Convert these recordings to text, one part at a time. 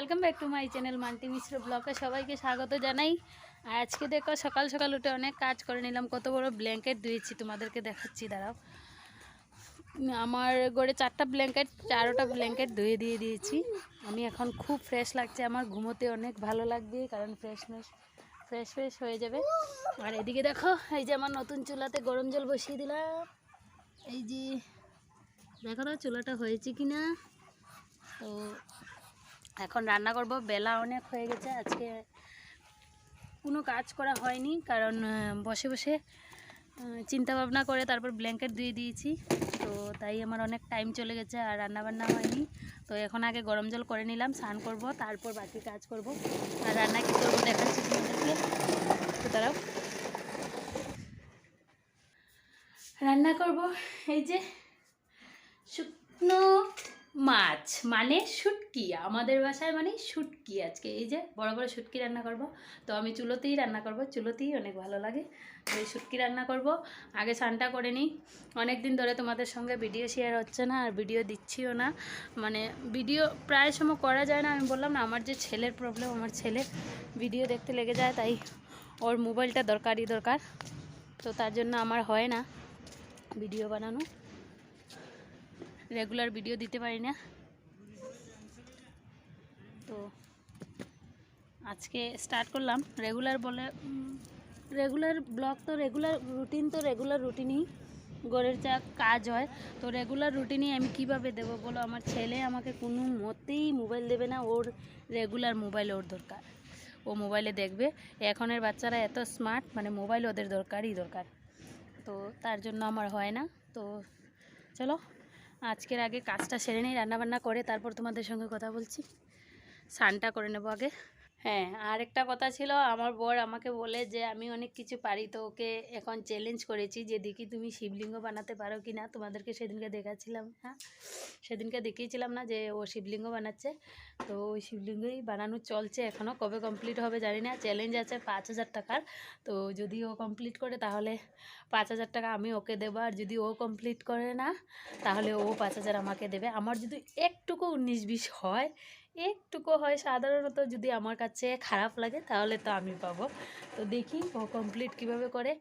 Welcome back to my channel Manti Mishra ব্লগে সবাইকে স্বাগত জানাই। আর আজকে দেখো, সকাল সকাল উঠে অনেক কাজ করে নিলাম। কত বড় ব্ল্যাঙ্কেট ধুয়েছি, তোমাদেরকে দেখাচ্ছি, দাঁড়াও। আমার গড়ে চারটা ব্ল্যাঙ্কেট চারোটা ব্ল্যাঙ্কেট ধুয়ে দিয়ে দিয়েছি। আমি এখন খুব ফ্রেশ লাগছে, আমার ঘুমোতে অনেক ভালো লাগবে, কারণ ফ্রেশনেস ফ্রেশ ফ্রেশ হয়ে যাবে। আর এদিকে দেখো, এই যে আমার নতুন চুলাতে গরম জল বসিয়ে দিলাম। এই যে, দেখো চুলাটা হয়েছে কি না তো এখন রান্না করব। বেলা অনেক হয়ে গেছে, আজকে কোনো কাজ করা হয়নি, কারণ বসে বসে চিন্তা ভাবনা করে তারপর ব্ল্যাঙ্কেট ধুয়ে দিয়েছি। তো তাই আমার অনেক টাইম চলে গেছে আর রান্না বান্না হয়নি। তো এখন আগে গরম জল করে নিলাম, স্নান করব, তারপর বাকি কাজ করব। আর রান্না কী করব দেখাচ্ছি তোমাদেরকে। তো দাঁড়াও। রান্না করব, এই যে শুকনো মাছ মানে শুটকি। আমাদের বাসায় মানে শুটকি আজকে। এই যে বড় বড় শুটকি রান্না করব। তো আমি চুলোতেই রান্না করব। চুলোতেই অনেক ভালো লাগে। তো এই শুটকি রান্না করব। আগে স্নানটা করে নিই। অনেক দিন ধরে তোমাদের সঙ্গে ভিডিও শেয়ার হচ্ছে না আর ভিডিও দিচ্ছিও না। মানে ভিডিও প্রায় সময় করা যায় না। আমি বললাম না, আমার যে ছেলের প্রবলেম আমার ছেলে ভিডিও দেখতে লেগে যায়, তাই ওর মোবাইলটা দরকারই দরকার। তো তার জন্য আমার হয় না ভিডিও বানানো। রেগুলার ভিডিও দিতে পারি না। তো আজকে স্টার্ট করলাম। রেগুলার বলে রেগুলার ব্লগ তো রেগুলার রুটিন তো রেগুলার রুটিনই গড়ের যা কাজ হয়, তো রেগুলার রুটিনই আমি কীভাবে দেবো বলো? আমার ছেলে আমাকে কোনো মতেই মোবাইল দেবে না। ওর রেগুলার মোবাইল ওর দরকার। ও মোবাইলে দেখবে। এখনের বাচ্চারা এত স্মার্ট মানে মোবাইল ওদের দরকারই দরকার। তো তার জন্য আমার হয় না। তো চলো আজকের আগে কাজটা সেরে নিই, রান্নাবান্না করে তারপর তোমাদের সঙ্গে কথা বলছি। স্নানটা করে নেব আগে। হ্যাঁ আর একটা কথা ছিল, আমার বর আমাকে বলে যে, আমি অনেক কিছু পারি, তো ওকে এখন চ্যালেঞ্জ করেছি যে, দেখি তুমি শিবলিঙ্গ বানাতে পারো কি না তোমাদেরকে সেদিনকে দেখাচ্ছিলাম হ্যাঁ? সেদিনকে দেখিয়েছিলাম না যে, ও শিবলিঙ্গ বানাচ্ছে। তো ওই শিবলিঙ্গই বানানো চলছে এখনও কবে কমপ্লিট হবে জানি না। চ্যালেঞ্জ আছে পাঁচ হাজার টাকার। তো যদি ও কমপ্লিট করে, তাহলে পাঁচ হাজার টাকা আমি ওকে দেবো। আর যদি ও কমপ্লিট করে না, তাহলে ও পাঁচ হাজার আমাকে দেবে। আমার যদি একটুকু উনিশ বিশ হয় একটুকু হয় সাধারণত যদি আমার কাছে খারাপ লাগে তাহলে তো আমি পাবো। তো দেখি ও কমপ্লিট কীভাবে করে,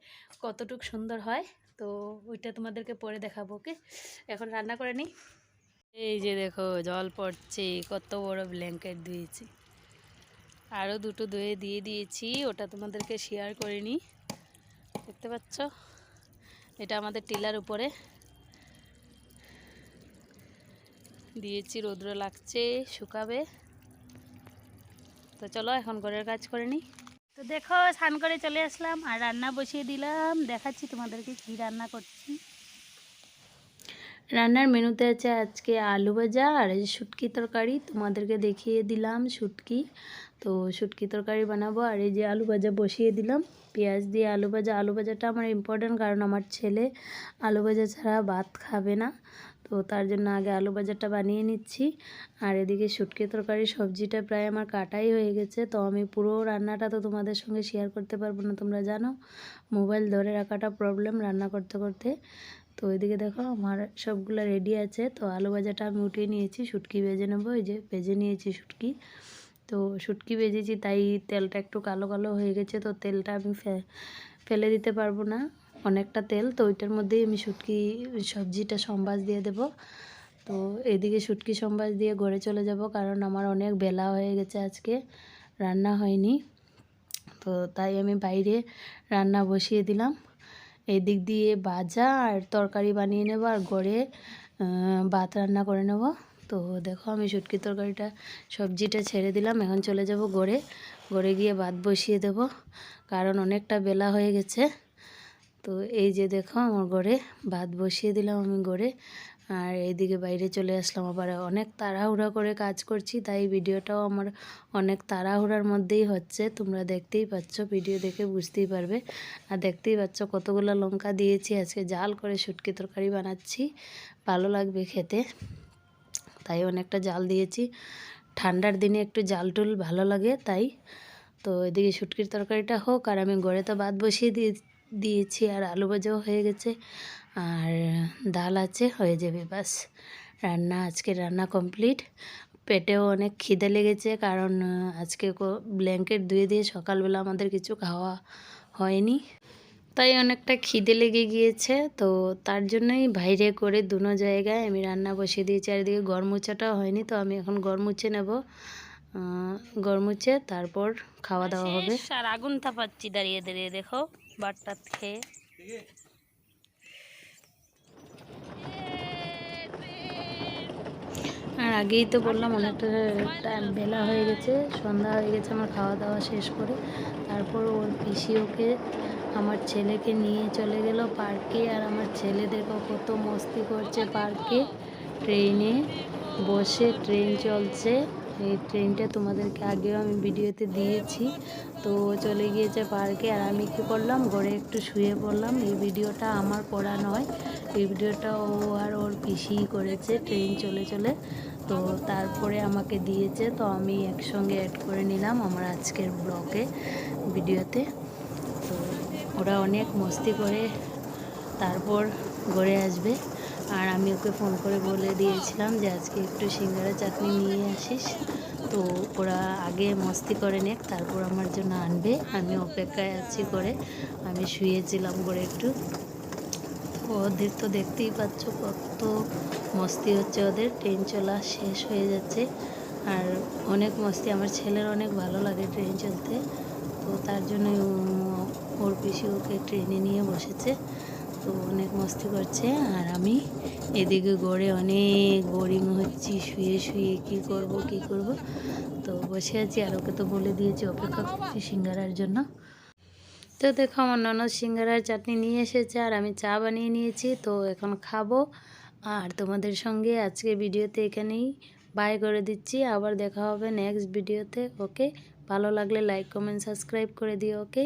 কতটুক সুন্দর হয়। তো ওইটা তোমাদেরকে পরে দেখাবো, ওকে? এখন রান্না করে নিই। এই যে দেখো, জল পড়ছে, কত বড় ব্ল্যাঙ্কেট দিয়েছি। আরও দুটো ধুয়ে দিয়ে দিয়েছি, ওটা তোমাদেরকে শেয়ার করে নিই। দেখতে পাচ্ছ? এটা আমাদের টিলার উপরে। দিয়েছি, রৌদ্র লাগছে, শুকাবে। তো চলো এখন ঘরের কাজ করে নিই। তো দেখো, স্নান করে চলে আসলাম আর রান্না বসিয়ে দিলাম। দেখাচ্ছি তোমাদেরকে কি রান্না করছি। রান্নার মেনুতে আছে আজকে আলু ভাজা আর শুটকি তরকারি। তোমাদেরকে দেখিয়ে দিলাম শুটকি। তো শুটকি তরকারি বানাবো আর এই যে আলু ভাজা বসিয়ে দিলাম। পেঁয়াজ দিয়ে আলু ভাজা। আলু ভাজাটা আমার ইম্পর্ট্যান্ট কারণ আমার ছেলে আলু ভাজা ছাড়া ভাত খাবে না। তো তার জন্য আগে আলু ভাজাটা বানিয়ে নিচ্ছি। আর এদিকে শুটকি তরকারি, সবজিটা প্রায় আমার কাটাই হয়ে গেছে। তো আমি পুরো রান্নাটা তো তোমাদের সঙ্গে শেয়ার করতে পারব না, তোমরা জানো। মোবাইল ধরে রাখাটা প্রবলেম রান্না করতে করতে। তো ওইদিকে দেখো আমার সবগুলো রেডি আছে। তো আলু ভাজাটা আমি উঠিয়ে নিয়েছি, শুটকি ভেজে নেব। ওই যে ভেজে নিয়েছি শুটকি। তো শুটকি ভেজেছি, তাই তেলটা একটু কালো কালো হয়ে গেছে। তো তেলটা আমি ফেলে দিতে পারব না। অনেকটা তেল তো ওইটার মধ্যেই আমি শুটকি সবজিটা সম্বাস দিয়ে দেব। তো এদিকে শুটকি সম্বাস দিয়ে ঘরে চলে যাব কারণ আমার অনেক বেলা হয়ে গেছে আজকে রান্না হয়নি। তো তাই আমি বাইরে রান্না বসিয়ে দিলাম। এদিক দিয়ে ভাজা আর তরকারি বানিয়ে নেব আর আহ, ভাত রান্না করে নেব। তো দেখো আমি শুটকি তরকারিটা সবজিটা ছেড়ে দিলাম এখন চলে যাব ঘরে। ঘরে গিয়ে ভাত বসিয়ে দেব কারণ অনেকটা বেলা হয়ে গেছে। তো এই যে দেখো আমার ঘরে ভাত বসিয়ে দিলাম আমি ঘরে। আর এইদিকে বাইরে চলে আসলাম, আবার অনেক তাড়াহুড়া করে কাজ করছি, তাই ভিডিওটাও আমার অনেক তাড়াহুড়ার মধ্যেই হচ্ছে। তোমরা দেখতেই পাচ্ছ, ভিডিও দেখে বুঝতেই পারবে। আর দেখতেই পাচ্ছ, কতগুলো লঙ্কা দিয়েছি, আজকে জাল করে শুটকি তরকারি বানাচ্ছি, ভালো লাগবে খেতে। তাই অনেকটা জাল দিয়েছি। ঠান্ডার দিনে একটু জাল টুল ভালো লাগে, তাই। তো এদিকে শুটকির তরকারিটা হোক, আর আমি ঘরে তো ভাত বসিয়ে দিয়ে দিয়েছি আর আলু ভাজাও হয়ে গেছে। আর ডাল আছে, হয়ে যাবে বাস রান্না, আজকে রান্না কমপ্লিট পেটেও অনেক খিদে লেগেছে কারণ আজকে ব্ল্যাঙ্কেট ধুয়ে দিয়ে সকালবেলা আমাদের কিছু খাওয়া হয়নি। তাই অনেকটা খিদে লেগে গিয়েছে। তো তার জন্যই বাইরে করে দুনো জায়গায় আমি রান্না বসিয়ে দিয়েছি। আর এদিকে গরমুচাটাও হয়নি, তো আমি এখন গরমুচে নেব। গরমুচে তারপর খাওয়া দাওয়া হবে। আর আগুন তাপাচ্ছি দাঁড়িয়ে দাঁড়িয়ে দেখো বাটটা খেয়ে। আর আগেই তো বললাম অনেকটা টাইম বেলা হয়ে গেছে সন্ধ্যা হয়ে গেছে আমার খাওয়া দাওয়া শেষ করে। তারপর ওর পিসি ওকে আমার ছেলেকে নিয়ে চলে গেল পার্কে আর আমার ছেলে দেখো কত মস্তি করছে পার্কে। ট্রেনে বসে ট্রেন চলছে। এই ট্রেনটা তোমাদেরকে আগেও আমি ভিডিওতে দিয়েছি। তো চলে গিয়েছে পার্কে আর আমি কী করলাম? ঘরে একটু শুয়ে পড়লাম। এই ভিডিওটা আমার করা নয়। এই ভিডিওটা ও আর ওর পিসি করেছে। ট্রেন চলে চলে। তো তারপরে আমাকে দিয়েছে। তো আমি একসঙ্গে অ্যাড করে নিলাম আমার আজকের ব্লগে, ভিডিওতে। তো ওরা অনেক মস্তি করে তারপর ঘরে আসবে। আর আমি ওকে ফোন করে বলে দিয়েছিলাম যে আজকে একটু সিঙ্গারা চাটনি নিয়ে আসিস। তো ওরা আগে মস্তি করে নেক, তারপর আমার জন্য আনবে। আমি অপেক্ষায় আছি করে। আমি শুয়েছিলাম করে একটু। ওদের তো দেখতেই পাচ্ছ কত মস্তি হচ্ছে ওদের। ট্রেন চলা শেষ হয়ে যাচ্ছে। আর অনেক মস্তি, আমার ছেলের অনেক ভালো লাগে ট্রেন চলতে। তো তার জন্য ওর পিসি ওকে ট্রেনে নিয়ে বসেছে। তো অনেক মস্তি করছে আর আমি এদিকে গড়ে অনেক বোরিং হচ্ছি, শুয়ে শুয়ে কি করব কি করব। তো বসে আছি আর ওকে তো বলে দিয়েছি অপেক্ষা করছি সিঙ্গারার জন্য। তো দেখো আমার ননদ সিঙ্গারার চাটনি নিয়ে এসেছে আর আমি চা বানিয়ে নিয়েছি, তো এখন খাব। আর তোমাদের সঙ্গে আজকে ভিডিওতে এখানেই বাই করে দিচ্ছি। আবার দেখা হবে নেক্সট ভিডিওতে, ওকে? ভালো লাগলে লাইক কমেন্ট সাবস্ক্রাইব করে দিও, ওকে?